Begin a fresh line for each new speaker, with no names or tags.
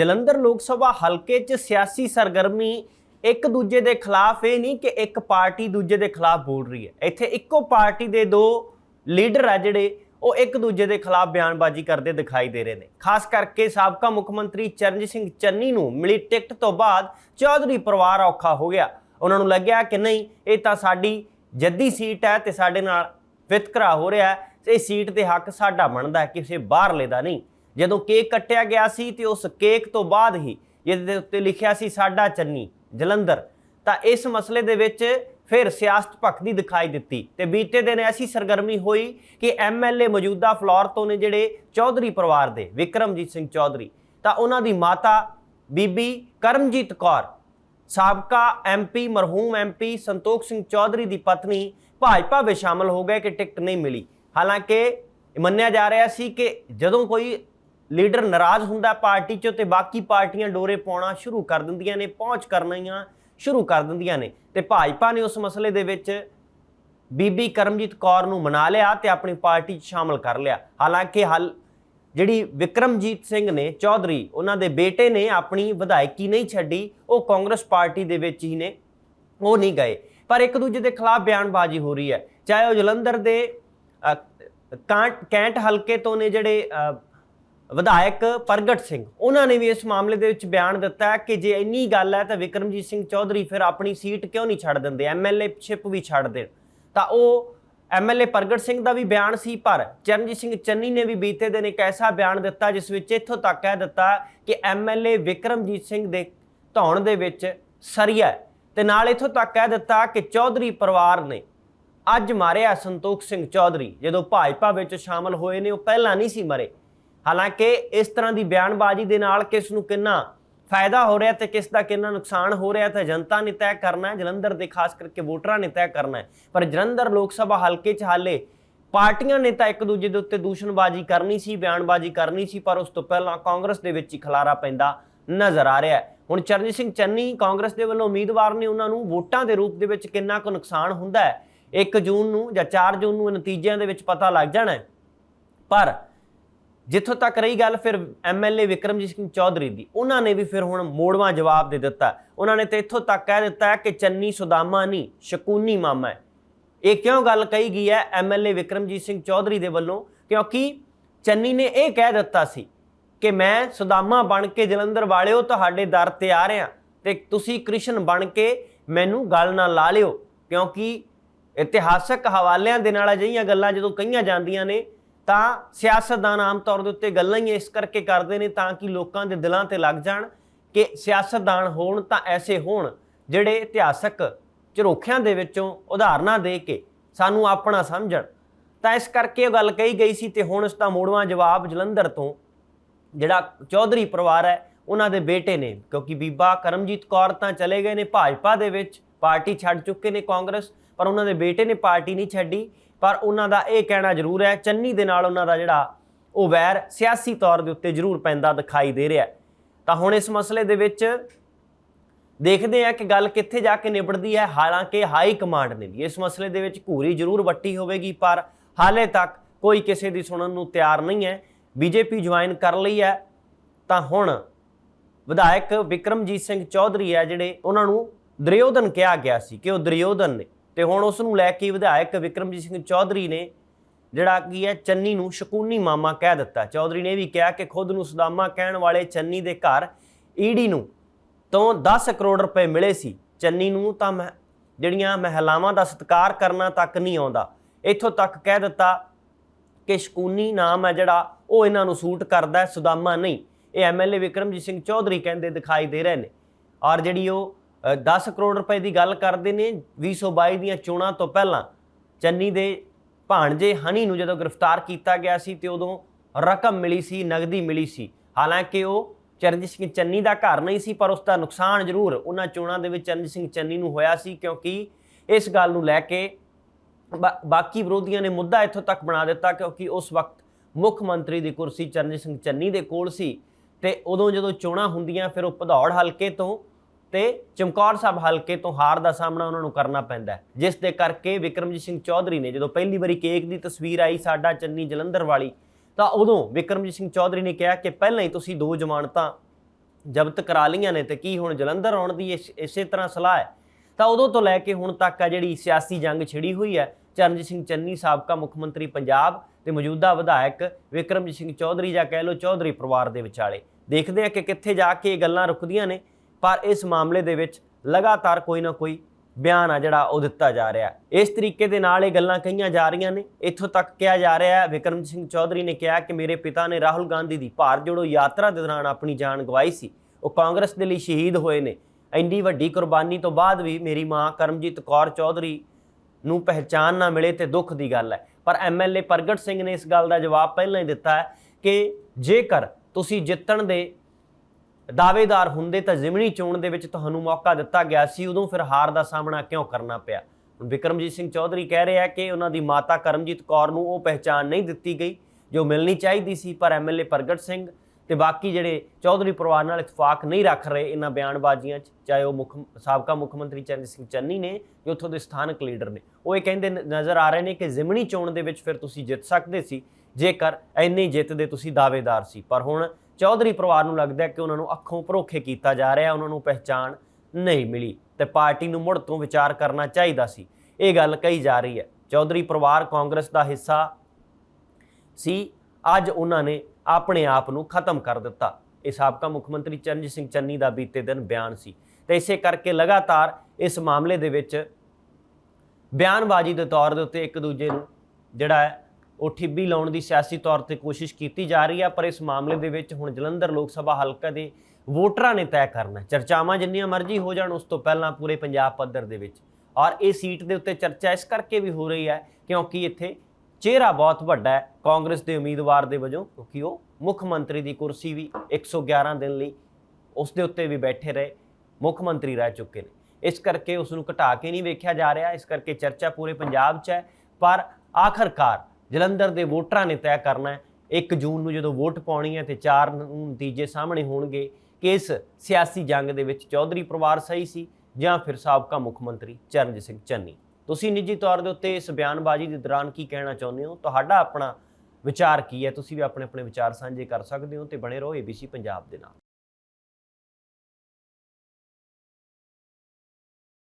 ਜਲੰਧਰ ਲੋਕ ਸਭਾ ਹਲਕੇ 'ਚ ਸਿਆਸੀ ਸਰਗਰਮੀ ਇੱਕ ਦੂਜੇ ਦੇ ਖਿਲਾਫ, ਇਹ ਨਹੀਂ ਕਿ ਇੱਕ ਪਾਰਟੀ ਦੂਜੇ ਦੇ ਖਿਲਾਫ ਬੋਲ ਰਹੀ ਹੈ। ਇੱਥੇ ਇੱਕੋ ਪਾਰਟੀ ਦੇ ਦੋ ਲੀਡਰ ਆ ਜਿਹੜੇ, ਉਹ ਇੱਕ ਦੂਜੇ ਦੇ ਖਿਲਾਫ ਬਿਆਨਬਾਜ਼ੀ ਕਰਦੇ ਦਿਖਾਈ ਦੇ ਰਹੇ ਨੇ। ਖਾਸ ਕਰਕੇ ਸਾਬਕਾ ਮੁੱਖ ਮੰਤਰੀ ਚਰਨਜੀਤ ਸਿੰਘ ਚੰਨੀ ਨੂੰ ਮਿਲੀ ਟਿਕਟ ਤੋਂ ਬਾਅਦ ਚੌਧਰੀ ਪਰਿਵਾਰ ਔਖਾ ਹੋ ਗਿਆ। ਉਹਨਾਂ ਨੂੰ ਲੱਗਿਆ ਕਿ ਨਹੀਂ, ਇਹ ਤਾਂ ਸਾਡੀ ਜੱਦੀ ਸੀਟ ਹੈ ਤੇ ਸਾਡੇ ਨਾਲ ਵਿਤਕਰਾ ਹੋ ਰਿਹਾ ਹੈ, ਤੇ ਇਹ ਸੀਟ ਦੇ ਹੱਕ ਸਾਡਾ ਬਣਦਾ ਹੈ, ਕਿਸੇ ਬਾਹਰਲੇ ਦਾ ਨਹੀਂ। ਜਦੋਂ ਕੇਕ ਕੱਟਿਆ ਗਿਆ ਸੀ ਤੇ ਉਸ ਕੇਕ ਤੋਂ ਬਾਅਦ ਹੀ ਜਿਹਦੇ ਉੱਤੇ ਲਿਖਿਆ ਸੀ ਸਾਡਾ ਚੰਨੀ, ਜਲੰਧਰ। ਤਾਂ ਇਸ ਮਸਲੇ ਦੇ ਵਿੱਚ ਫਿਰ ਸਿਆਸਤ ਭਖਦੀ ਦਿਖਾਈ ਦਿੱਤੀ ਤੇ ਬੀਤੇ ਦਿਨ ਐਸੀ ਸਰਗਰਮੀ ਹੋਈ ਕਿ ਐਮਐਲਏ ਮੌਜੂਦਾ ਫਲੋਰ ਤੋਂ ਨੇ ਜਿਹੜੇ ਚੌਧਰੀ ਪਰਿਵਾਰ ਦੇ, ਵਿਕਰਮਜੀਤ ਸਿੰਘ ਚੌਧਰੀ, ਤਾਂ ਉਹਨਾਂ ਦੀ ਮਾਤਾ ਬੀਬੀ ਕਰਮਜੀਤ ਕੌਰ, ਸਾਬਕਾ ਐਮਪੀ ਮਰਹੂਮ ਐਮਪੀ ਸੰਤੋਖ ਸਿੰਘ ਚੌਧਰੀ ਦੀ ਪਤਨੀ ਭਾਜਪਾ ਵਿੱਚ ਸ਼ਾਮਲ ਹੋ ਗਏ ਕਿ ਟਿਕਟ ਨਹੀਂ ਮਿਲੀ। ਹਾਲਾਂਕਿ ਮੰਨਿਆ ਜਾ ਰਿਹਾ ਸੀ ਕਿ ਜਦੋਂ ਕੋਈ ਲੀਡਰ ਨਾਰਾਜ਼ ਹੁੰਦਾ ਪਾਰਟੀ ਚੋਂ ਤੇ ਬਾਕੀ ਪਾਰਟੀਆਂ ਡੋਰੇ ਪਾਉਣਾ ਸ਼ੁਰੂ ਕਰ ਦਿੰਦੀਆਂ ਨੇ, ਪਹੁੰਚ ਕਰਨੀਆਂ ਸ਼ੁਰੂ ਕਰ ਦਿੰਦੀਆਂ ਨੇ। ਤੇ ਭਾਜਪਾ ਨੇ ਉਸ ਮਸਲੇ ਦੇ ਵਿੱਚ ਬੀਬੀ ਕਰਮਜੀਤ ਕੌਰ ਨੂੰ ਮਨਾ ਲਿਆ ਤੇ ਆਪਣੀ ਪਾਰਟੀ 'ਚ ਸ਼ਾਮਲ ਕਰ ਲਿਆ। ਹਾਲਾਂਕਿ ਹਲ ਜਿਹੜੀ ਵਿਕਰਮਜੀਤ ਸਿੰਘ ਨੇ ਚੌਧਰੀ, ਉਹਨਾਂ ਦੇ ਬੇਟੇ ਨੇ ਆਪਣੀ ਵਿਧਾਇਕੀ ਨਹੀਂ ਛੱਡੀ, ਉਹ ਕਾਂਗਰਸ ਪਾਰਟੀ ਦੇ ਵਿੱਚ ਹੀ ਨੇ, ਉਹ ਨਹੀਂ ਗਏ। ਪਰ ਇੱਕ ਦੂਜੇ ਦੇ ਖਿਲਾਫ ਬਿਆਨਬਾਜ਼ੀ ਹੋ ਰਹੀ ਹੈ। ਚਾਹੇ ਉਹ ਜਲੰਧਰ ਦੇ ਕਾਂਟ, ਕੈਂਟ ਹਲਕੇ ਤੋਂ ਨੇ ਜਿਹੜੇ ਵਿਧਾਇਕ ਪ੍ਰਗਟ ਸਿੰਘ। ਉਹਨਾਂ ਨੇ ਵੀ ਇਸ ਮਾਮਲੇ ਦੇ ਵਿੱਚ ਬਿਆਨ ਦਿੱਤਾ ਕਿ ਜੇ ਇੰਨੀ ਗੱਲ ਹੈ ਤਾਂ ਵਿਕਰਮਜੀਤ ਸਿੰਘ ਚੌਧਰੀ ਫਿਰ ਆਪਣੀ ਸੀਟ ਕਿਉਂ ਨਹੀਂ ਛੱਡ ਦਿੰਦੇ? ਐਮਐਲਏ ਸ਼ਿਪ ਵੀ ਛੱਡ ਦੇਣ। ਤਾਂ ਉਹ ਐਮਐਲਏ ਪ੍ਰਗਟ ਸਿੰਘ ਦਾ ਵੀ ਬਿਆਨ ਸੀ, ਪਰ ਚਰਨਜੀਤ ਸਿੰਘ ਚੰਨੀ ਨੇ ਵੀ ਬੀਤੇ ਦਿਨ ਇੱਕ ਐਸਾ ਬਿਆਨ ਦਿੱਤਾ ਜਿਸ ਵਿੱਚ ਇੱਥੋਂ ਤੱਕ ਕਹਿ ਦਿੱਤਾ ਕਿ ਐਮਐਲਏ ਵਿਕਰਮਜੀਤ ਸਿੰਘ ਦੇ ਧੌਣ ਦੇ ਵਿੱਚ ਸਰੀਆ ਹੈ। ਤੇ ਨਾਲ ਇੱਥੋਂ ਤੱਕ ਕਹਿ ਦਿੱਤਾ ਕਿ ਚੌਧਰੀ ਪਰਿਵਾਰ ਨੇ ਅੱਜ ਮਾਰਿਆ ਸੰਤੋਖ ਸਿੰਘ ਚੌਧਰੀ। ਜਦੋਂ ਭਾਜਪਾ ਵਿੱਚ ਸ਼ਾਮਲ ਹੋਏ ਨੇ, ਉਹ ਪਹਿਲਾਂ ਨਹੀਂ ਸੀ ਮਰੇ। ਹਾਲਾਂਕਿ ਇਸ ਤਰ੍ਹਾਂ ਦੀ ਬਿਆਨਬਾਜ਼ੀ ਦੇ ਨਾਲ ਕਿਸ ਨੂੰ ਕਿੰਨਾ ਫਾਇਦਾ ਹੋ ਰਿਹਾ ਤੇ ਕਿਸ ਦਾ ਕਿੰਨਾ ਨੁਕਸਾਨ ਹੋ ਰਿਹਾ ਤਾਂ ਜਨਤਾ ਨੇ ਤੈਅ ਕਰਨਾ ਹੈ, ਜਲੰਧਰ ਦੇ ਖਾਸ ਕਰਕੇ ਵੋਟਰਾਂ ਨੇ ਤੈਅ ਕਰਨਾ ਹੈ। ਪਰ ਜਲੰਧਰ ਲੋਕ ਸਭਾ ਹਲਕੇ 'ਚ ਹਾਲੇ ਪਾਰਟੀਆਂ ਨੇ ਤਾਂ ਇੱਕ ਦੂਜੇ ਦੇ ਉੱਤੇ ਦੂਸ਼ਣਬਾਜ਼ੀ ਕਰਨੀ ਸੀ, ਬਿਆਨਬਾਜ਼ੀ ਕਰਨੀ ਸੀ, ਪਰ ਉਸ ਤੋਂ ਪਹਿਲਾਂ ਕਾਂਗਰਸ ਦੇ ਵਿੱਚ ਹੀ ਖਲਾਰਾ ਪੈਂਦਾ ਨਜ਼ਰ ਆ ਰਿਹਾ ਹੈ। ਹੁਣ ਚਰਨਜੀਤ ਸਿੰਘ ਚੰਨੀ ਕਾਂਗਰਸ ਦੇ ਵੱਲੋਂ ਉਮੀਦਵਾਰ ਨੇ ਉਹਨਾਂ ਨੂੰ ਵੋਟਾਂ ਦੇ ਰੂਪ ਦੇ ਵਿੱਚ ਕਿੰਨਾ ਕੁ ਨੁਕਸਾਨ ਹੁੰਦਾ ਹੈ 1 ਜੂਨ ਨੂੰ ਜਾਂ 4 ਜੂਨ ਨੂੰ ਨਤੀਜਿਆਂ ਦੇ ਵਿੱਚ ਪਤਾ ਲੱਗ ਜਾਣਾ ਹੈ। ਪਰ ਜਿੱਥੋਂ ਤੱਕ ਰਹੀ ਗੱਲ, ਫਿਰ ਐਮਐਲਏ ਵਿਕਰਮਜੀਤ ਸਿੰਘ ਚੌਧਰੀ ਦੀ। ਉਹਨਾਂ ਨੇ ਵੀ ਫਿਰ ਹੁਣ ਮੋੜਵਾਂ ਜਵਾਬ ਦੇ ਦਿੱਤਾ। ਉਹਨਾਂ ਨੇ ਤੇ ਇੱਥੋਂ ਤੱਕ ਕਹਿ ਦਿੱਤਾ ਕਿ ਚੰਨੀ ਸੁਦਾਮਾ ਨਹੀਂ, ਸ਼ਕੂਨੀ ਮਾਮਾ ਹੈ। ਇਹ ਕਿਉਂ ਗੱਲ ਕਹੀ ਗਈ ਹੈ ਐਮਐਲਏ ਵਿਕਰਮਜੀਤ ਸਿੰਘ ਚੌਧਰੀ ਦੇ ਵੱਲੋਂ? ਕਿਉਂਕਿ ਚੰਨੀ ਨੇ ਇਹ ਕਹਿ ਦਿੱਤਾ ਸੀ ਕਿ ਮੈਂ ਸੁਦਾਮਾ ਬਣ ਕੇ ਜਲੰਧਰ ਵਾਲਿਓ ਤੁਹਾਡੇ ਦਰ ਤੇ ਆ ਰਿਹਾ ਤੇ ਤੁਸੀਂ ਕ੍ਰਿਸ਼ਨ ਬਣ ਕੇ ਮੈਨੂੰ ਗੱਲ ਨਾਲ ਲਾ ਲਿਓ। ਕਿਉਂਕਿ ਇਤਿਹਾਸਕ ਹਵਾਲਿਆਂ ਦੇ ਨਾਲ ਅਜਿਹੀਆਂ ਗੱਲਾਂ ਜਦੋਂ ਕਹੀਆਂ ਜਾਂਦੀਆਂ ਨੇ ਤਾਂ ਸਿਆਸਤਦਾਨ ਆਮ ਤੌਰ ਦੇ ਉੱਤੇ ਗੱਲਾਂ ਹੀ ਇਸ ਕਰਕੇ ਕਰਦੇ ਨੇ ਤਾਂ ਕਿ ਲੋਕਾਂ ਦੇ ਦਿਲਾਂ ਤੇ ਲੱਗ ਜਾਣ ਕਿ ਸਿਆਸਤਦਾਨ ਹੋਣ ਤਾਂ ਐਸੇ ਹੋਣ ਜਿਹੜੇ ਇਤਿਹਾਸਕ ਝਰੋਖਿਆਂ ਦੇ ਵਿੱਚੋਂ ਉਦਾਹਰਨਾਂ ਦੇ ਕੇ ਸਾਨੂੰ ਆਪਣਾ ਸਮਝਣ। ਤਾਂ ਇਸ ਕਰਕੇ ਉਹ ਗੱਲ ਕਹੀ ਗਈ ਸੀ ਤੇ ਹੁਣ ਇਸ ਦਾ ਮੋੜਵਾਂ ਜਵਾਬ ਜਲੰਧਰ ਤੋਂ ਜਿਹੜਾ ਚੌਧਰੀ ਪਰਿਵਾਰ ਹੈ, ਉਹਨਾਂ ਦੇ ਬੇਟੇ ਨੇ, ਕਿਉਂਕਿ ਬੀਬਾ ਕਰਮਜੀਤ ਕੌਰ ਤਾਂ ਚਲੇ ਗਏ ਨੇ ਭਾਜਪਾ ਦੇ ਵਿੱਚ, ਪਾਰਟੀ ਛੱਡ ਚੁੱਕੇ ਨੇ ਕਾਂਗਰਸ, ਪਰ ਉਹਨਾਂ ਦੇ ਬੇਟੇ ਨੇ ਪਾਰਟੀ ਨਹੀਂ ਛੱਡੀ। ਪਰ ਉਹਨਾਂ ਦਾ ਇਹ ਕਹਿਣਾ ਜ਼ਰੂਰ ਹੈ, ਚੰਨੀ ਦੇ ਨਾਲ ਉਹਨਾਂ ਦਾ ਜਿਹੜਾ ਉਹ ਵੈਰ ਸਿਆਸੀ ਤੌਰ ਦੇ ਉੱਤੇ ਜ਼ਰੂਰ ਪੈਂਦਾ ਦਿਖਾਈ ਦੇ ਰਿਹਾ ਤਾਂ ਹੁਣ ਇਸ ਮਸਲੇ ਦੇ ਵਿੱਚ ਦੇਖਦੇ ਆ ਕਿ ਗੱਲ ਕਿੱਥੇ ਜਾ ਕੇ ਨਿਬੜਦੀ ਹੈ। ਹਾਲਾਂਕਿ ਹਾਈ ਕਮਾਂਡ ਨੇ ਵੀ ਇਸ ਮਸਲੇ ਦੇ ਵਿੱਚ ਘੂਰੀ ਜ਼ਰੂਰ ਵੱਟੀ ਹੋਵੇਗੀ, ਪਰ ਹਾਲੇ ਤੱਕ ਕੋਈ ਕਿਸੇ ਦੀ ਸੁਣਨ ਨੂੰ ਤਿਆਰ ਨਹੀਂ ਹੈ। ਬੀਜੇਪੀ ਜੁਆਇਨ ਕਰ ਲਈ ਹੈ। ਤਾਂ ਹੁਣ ਵਿਧਾਇਕ ਵਿਕਰਮਜੀਤ ਸਿੰਘ ਚੌਧਰੀ ਹੈ, ਜਿਹੜੇ ਉਹਨਾਂ ਨੂੰ ਦੁਰਯੋਧਨ ਕਿਹਾ ਗਿਆ ਸੀ ਕਿ ਉਹ ਦੁਰਯੋਧਨ ਨੇ। ਤੇ ਹੁਣ ਉਸ ਨੂੰ ਲੈ ਕੇ ਵਿਧਾਇਕ ਵਿਕਰਮਜੀਤ ਸਿੰਘ ਚੌਧਰੀ ਨੇ ਜਿਹੜਾ ਕੀ ਹੈ, ਚੰਨੀ ਨੂੰ ਸ਼ਕੂਨੀ ਮਾਮਾ ਕਹਿ ਦਿੱਤਾ। ਚੌਧਰੀ ਨੇ ਵੀ ਕਿਹਾ ਕਿ ਖੁਦ ਨੂੰ ਸੁਦਾਮਾ ਕਹਿਣ ਵਾਲੇ ਚੰਨੀ ਦੇ ਘਰ ਈਡੀ ਨੂੰ ਤੋਂ 10 ਕਰੋੜ ਰੁਪਏ ਮਿਲੇ ਸੀ। ਚੰਨੀ ਨੂੰ ਤਾਂ ਮਹ- ਜਿਹੜੀਆਂ ਮਹਿਲਾਵਾਂ ਦਾ ਸਤਿਕਾਰ ਕਰਨਾ ਤੱਕ ਨਹੀਂ ਆਉਂਦਾ। ਇੱਥੋਂ ਤੱਕ ਕਹਿ ਦਿੱਤਾ ਕਿ ਸ਼ਕੂਨੀ ਨਾਮ ਹੈ ਜਿਹੜਾ, ਉਹ ਇਹਨਾਂ ਨੂੰ ਸੂਟ ਕਰਦਾ ਸੁਦਾਮਾ ਨਹੀਂ। ਇਹ ਐਮਐਲਏ ਵਿਕਰਮਜੀਤ ਸਿੰਘ ਚੌਧਰੀ ਕਹਿੰਦੇ ਦਿਖਾਈ ਦੇ ਰਹੇ ਨੇ। ਔਰ ਜਿਹੜੀ ਉਹ 10 ਕਰੋੜ ਰੁਪਏ ਦੀ ਗੱਲ ਕਰਦੇ ਨੇ 2022 ਦੀਆਂ ਚੋਣਾਂ ਤੋਂ ਪਹਿਲਾਂ ਚੰਨੀ ਦੇ ਭਾਣਜੇ ਹਨੀ ਨੂੰ ਜਦੋਂ ਗ੍ਰਿਫਤਾਰ ਕੀਤਾ ਗਿਆ ਸੀ ਤੇ ਉਦੋਂ ਰਕਮ ਮਿਲੀ ਸੀ, ਨਗਦੀ ਮਿਲੀ ਸੀ। ਹਾਲਾਂਕਿ ਉਹ ਚਰਨਜੀਤ ਸਿੰਘ ਚੰਨੀ ਦਾ ਘਰ ਨਹੀਂ ਸੀ, ਪਰ ਉਸ ਦਾ ਨੁਕਸਾਨ ਜ਼ਰੂਰ ਉਹਨਾਂ ਚੋਣਾਂ ਦੇ ਵਿੱਚ ਚਰਨਜੀਤ ਸਿੰਘ ਚੰਨੀ ਨੂੰ ਹੋਇਆ ਸੀ ਕਿਉਂਕਿ ਇਸ ਗੱਲ ਨੂੰ ਲੈ ਕੇ ਬਾ- ਬਾਕੀ ਵਿਰੋਧੀਆਂ ਨੇ ਮੁੱਦਾ ਇੱਥੋਂ ਤੱਕ ਬਣਾ ਦਿੱਤਾ ਕਿਉਂਕਿ ਉਸ ਵਕਤ ਮੁੱਖ ਮੰਤਰੀ ਦੀ ਕੁਰਸੀ ਚਰਨਜੀਤ ਸਿੰਘ ਚੰਨੀ ਦੇ ਕੋਲ ਸੀ ਤੇ ਉਦੋਂ ਜਦੋਂ ਚੋਣਾਂ ਹੁੰਦੀਆਂ, ਫਿਰ ਉਹ ਭਦੌੜ ਹਲਕੇ ਤੋਂ ਤੇ ਚਮਕੌਰ ਸਾਹਿਬ ਹਲਕੇ ਤੋਂ ਹਾਰ ਦਾ ਸਾਹਮਣਾ ਉਹਨਾਂ ਨੂੰ ਕਰਨਾ ਪੈਂਦਾ ਹੈ। ਜਿਸ ਦੇ ਕਰਕੇ ਵਿਕਰਮਜੀਤ ਸਿੰਘ ਚੌਧਰੀ ਨੇ ਜਦੋਂ ਪਹਿਲੀ ਵਾਰੀ ਕੇਕ ਦੀ ਤਸਵੀਰ ਆਈ ਸਾਡਾ ਚੰਨੀ ਜਲੰਧਰ ਵਾਲੀ, ਤਾਂ ਉਦੋਂ ਵਿਕਰਮਜੀਤ ਸਿੰਘ ਚੌਧਰੀ ਨੇ ਕਿਹਾ ਕਿ ਪਹਿਲਾਂ ਹੀ ਤੁਸੀਂ ਦੋ ਜ਼ਮਾਨਤਾਂ ਜ਼ਬਤ ਕਰਾ ਲਈਆਂ ਨੇ ਤੇ ਕੀ ਹੁਣ ਜਲੰਧਰ ਆਉਣ ਦੀ ਇਸ- ਇਸੇ ਤਰ੍ਹਾਂ ਸਲਾਹ ਹੈ। ਤਾਂ ਉਦੋਂ ਤੋਂ ਲੈ ਕੇ ਹੁਣ ਤੱਕ ਆ ਜਿਹੜੀ ਸਿਆਸੀ ਜੰਗ ਛਿੜੀ ਹੋਈ ਹੈ, ਚਰਨਜੀਤ ਸਿੰਘ ਚੰਨੀ ਸਾਬਕਾ ਮੁੱਖ ਮੰਤਰੀ ਪੰਜਾਬ ਤੇ ਮੌਜੂਦਾ ਵਿਧਾਇਕ ਵਿਕਰਮਜੀਤ ਸਿੰਘ ਚੌਧਰੀ ਜਾਂ ਕਹਿ ਲਓ ਚੌਧਰੀ ਪਰਿਵਾਰ ਦੇ ਵਿਚਾਲੇ। ਦੇਖਦੇ ਆ ਕਿ ਕਿੱਥੇ ਜਾ ਕੇ ਇਹ ਗੱਲਾਂ ਰੁਕਦੀਆਂ ਨੇ। ਪਰ ਇਸ ਮਾਮਲੇ ਦੇ ਵਿੱਚ ਲਗਾਤਾਰ ਕੋਈ ਨਾ ਕੋਈ ਬਿਆਨ ਆ ਜਿਹੜਾ ਉਹ ਦਿੱਤਾ ਜਾ ਰਿਹਾ ਇਸ ਤਰੀਕੇ ਦੇ ਨਾਲ ਇਹ ਗੱਲਾਂ ਕਹੀਆਂ ਜਾ ਰਹੀਆਂ ਨੇ। ਇੱਥੋਂ ਤੱਕ ਕਿਹਾ ਜਾ ਰਿਹਾ ਹੈ, ਵਿਕਰਮ ਸਿੰਘ ਚੌਧਰੀ ਨੇ ਕਿਹਾ ਕਿ ਮੇਰੇ ਪਿਤਾ ਨੇ ਰਾਹੁਲ ਗਾਂਧੀ ਦੀ ਭਾਰਤ ਜੋੜੋ ਯਾਤਰਾ ਦੇ ਦੌਰਾਨ ਆਪਣੀ ਜਾਨ ਗਵਾਈ ਸੀ। ਉਹ ਕਾਂਗਰਸ ਦੇ ਲਈ ਸ਼ਹੀਦ ਹੋਏ ਨੇ। ਇੰਨੀ ਵੱਡੀ ਕੁਰਬਾਨੀ ਤੋਂ ਬਾਅਦ ਵੀ ਮੇਰੀ ਮਾਂ ਕਰਮਜੀਤ ਕੌਰ ਚੌਧਰੀ ਨੂੰ ਪਹਿਚਾਨ ਨਾ ਮਿਲੇ ਤੇ ਦੁੱਖ ਦੀ ਗੱਲ ਹੈ। ਪਰ ਐਮਐਲਏ ਪ੍ਰਗਟ ਸਿੰਘ ਨੇ ਇਸ ਗੱਲ ਦਾ ਜਵਾਬ ਪਹਿਲਾਂ ਹੀ ਦਿੱਤਾ ਹੈ ਕਿ ਜੇਕਰ ਤੁਸੀਂ ਜਿੱਤਣ ਦੇ ਦਾਅਵੇਦਾਰ ਹੁੰਦੇ ਤਾਂ ਜ਼ਿਮਣੀ ਚੋਣ ਦੇ ਵਿੱਚ ਤੁਹਾਨੂੰ ਮੌਕਾ ਦਿੱਤਾ ਗਿਆ ਸੀ, ਉਦੋਂ ਫਿਰ ਹਾਰ ਦਾ ਸਾਹਮਣਾ ਕਿਉਂ ਕਰਨਾ ਪਿਆ? ਹੁਣ ਵਿਕਰਮਜੀਤ ਸਿੰਘ ਚੌਧਰੀ ਕਹਿ ਰਿਹਾ ਕਿ ਉਹਨਾਂ ਦੀ ਮਾਤਾ ਕਰਮਜੀਤ ਕੌਰ ਨੂੰ ਉਹ ਪਹਿਚਾਨ ਨਹੀਂ ਦਿੱਤੀ ਗਈ, ਜੋ ਮਿਲਣੀ ਚਾਹੀਦੀ ਸੀ, ਪਰ ਐਮਐਲਏ ਪ੍ਰਗਟ ਸਿੰਘ ਤੇ ਬਾਕੀ ਜਿਹੜੇ ਚੌਧਰੀ ਪਰਿਵਾਰ ਨਾਲ ਇਤਫਾਕ ਨਹੀਂ ਰੱਖ ਰਹੇ ਇਹਨਾਂ ਬਿਆਨਬਾਜ਼ੀਆਂ 'ਚ, ਚਾਹੇ ਉਹ ਮੁੱਖ, ਸਾਬਕਾ ਮੁੱਖ ਮੰਤਰੀ ਚੰਦ ਸਿੰਘ ਚੰਨੀ ਨੇ ਜੋ ਉੱਥੋਂ ਦੇ ਸਥਾਨਕ ਲੀਡਰ ਨੇ। ਉਹ ਇਹ ਕਹਿੰਦੇ ਨਜ਼ਰ ਆ ਰਹੇ ਨੇ ਕਿ ਜ਼ਿਮਣੀ ਚੋਣ ਦੇ ਵਿੱਚ ਫਿਰ ਤੁਸੀਂ ਜਿੱਤ ਸਕਦੇ ਸੀ, ਜੇਕਰ ਇੰਨੀ ਜਿੱਤ ਦੇ ਤੁਸੀਂ ਦਾਅਵੇਦਾਰ ਸੀ। ਪਰ ਹੁਣ ਚੌਧਰੀ ਪਰਿਵਾਰ ਨੂੰ ਲੱਗਦਾ ਹੈ ਕਿ ਉਹਨਾਂ ਨੂੰ ਅੱਖੋਂ ਪਰੋਖੇ ਕੀਤਾ ਜਾ ਰਿਹਾ, ਉਹਨਾਂ ਨੂੰ ਪਹਿਚਾਣ ਨਹੀਂ ਮਿਲੀ ਤੇ ਪਾਰਟੀ ਨੂੰ ਮੁੜ ਤੋਂ ਵਿਚਾਰ ਕਰਨਾ ਚਾਹੀਦਾ ਸੀ। ਇਹ ਗੱਲ ਕਹੀ ਜਾ ਰਹੀ ਹੈ। ਚੌਧਰੀ ਪਰਿਵਾਰ ਕਾਂਗਰਸ ਦਾ ਹਿੱਸਾ ਸੀ। ਅੱਜ ਉਹਨਾਂ ਨੇ ਆਪਣੇ ਆਪ ਨੂੰ ਖਤਮ ਕਰ ਦਿੱਤਾ। ਇਹ ਸਾਬਕਾ ਮੁੱਖ ਮੰਤਰੀ ਚਰਨਜੀਤ ਸਿੰਘ ਚੰਨੀ ਦਾ ਬੀਤੇ ਦਿਨ ਬਿਆਨ ਸੀ। ਤੇ ਇਸੇ ਕਰਕੇ ਲਗਾਤਾਰ ਇਸ ਮਾਮਲੇ ਦੇ ਵਿੱਚ ਬਿਆਨਬਾਜ਼ੀ ਦੇ ਤੌਰ ਦੇ ਉੱਤੇ ਇੱਕ ਦੂਜੇ ਨੂੰ ਜਿਹੜਾ ਹੈ ਉਹ ਠਿੱਬੀ ਲਾਉਣ ਦੀ ਸਿਆਸੀ ਤੌਰ ਤੇ ਕੋਸ਼ਿਸ਼ ਕੀਤੀ ਜਾ ਰਹੀ ਹੈ ਪਰ ਇਸ ਮਾਮਲੇ ਦੇ ਵਿੱਚ ਹੁਣ ਜਲੰਧਰ ਲੋਕ ਸਭਾ ਹਲਕਾ ਦੇ ਵੋਟਰਾਂ ਨੇ ਤੈਅ ਕਰਨਾ ਚਰਚਾਵਾਂ ਜਿੰਨੀਆਂ ਮਰਜ਼ੀ ਹੋ ਜਾਣ, ਉਸ ਤੋਂ ਪਹਿਲਾਂ ਪੂਰੇ ਪੰਜਾਬ ਪੱਧਰ ਦੇ ਵਿੱਚ। ਔਰ ਇਹ ਸੀਟ ਦੇ ਉੱਤੇ ਚਰਚਾ ਇਸ ਕਰਕੇ ਵੀ ਹੋ ਰਹੀ ਹੈ, ਕਿਉਂਕਿ ਇੱਥੇ ਚਿਹਰਾ ਬਹੁਤ ਵੱਡਾ ਹੈ, ਕਾਂਗਰਸ ਦੇ ਉਮੀਦਵਾਰ ਦੇ ਵਜੋਂ, ਕਿਉਂਕਿ ਉਹ ਮੁੱਖ ਮੰਤਰੀ ਦੀ ਕੁਰਸੀ ਵੀ 111 ਦਿਨ ਲਈ ਉਸ ਦੇ ਉੱਤੇ ਵੀ ਬੈਠੇ ਰਹੇ, ਮੁੱਖ ਮੰਤਰੀ ਰਹਿ ਚੁੱਕੇ ਨੇ। ਇਸ ਕਰਕੇ ਉਸ ਨੂੰ ਘਟਾ ਕੇ ਨਹੀਂ ਵੇਖਿਆ ਜਾ ਰਿਹਾ, ਇਸ ਕਰਕੇ ਚਰਚਾ ਪੂਰੇ ਪੰਜਾਬ 'ਚ ਹੈ, ਪਰ ਆਖਰਕਾਰ ਜਲੰਧਰ ਦੇ ਵੋਟਰਾਂ ਨੇ ਤੈਅ ਕਰਨਾ ਹੈ। 1 ਜੂਨ ਨੂੰ ਜਦੋਂ ਵੋਟ ਪਾਉਣੀ ਹੈ ਤੇ 4 ਨੂੰ ਨਤੀਜੇ ਸਾਹਮਣੇ ਹੋਣਗੇ, ਕਿ ਇਸ ਸਿਆਸੀ ਜੰਗ ਦੇ ਵਿੱਚ ਚੌਧਰੀ ਪਰਿਵਾਰ ਸਹੀ ਸੀ ਜਾਂ ਫਿਰ ਸਾਬਕਾ ਮੁੱਖ ਮੰਤਰੀ ਚਰਨਜੀਤ ਸਿੰਘ ਚੰਨੀ? ਤੁਸੀਂ ਨਿੱਜੀ ਤੌਰ ਦੇ ਉੱਤੇ ਇਸ ਬਿਆਨਬਾਜ਼ੀ ਦੇ ਦੌਰਾਨ ਕੀ ਕਹਿਣਾ ਚਾਹੁੰਦੇ ਹੋ? ਤੁਹਾਡਾ ਆਪਣਾ ਵਿਚਾਰ ਕੀ ਹੈ? ਤੁਸੀਂ ਵੀ ਆਪਣੇ ਆਪਣੇ ਵਿਚਾਰ ਸਾਂਝੇ ਕਰ ਸਕਦੇ ਹੋ ਤੇ ਬਣੇ ਰਹੋ ABC ਪੰਜਾਬ ਦੇ ਨਾਲ।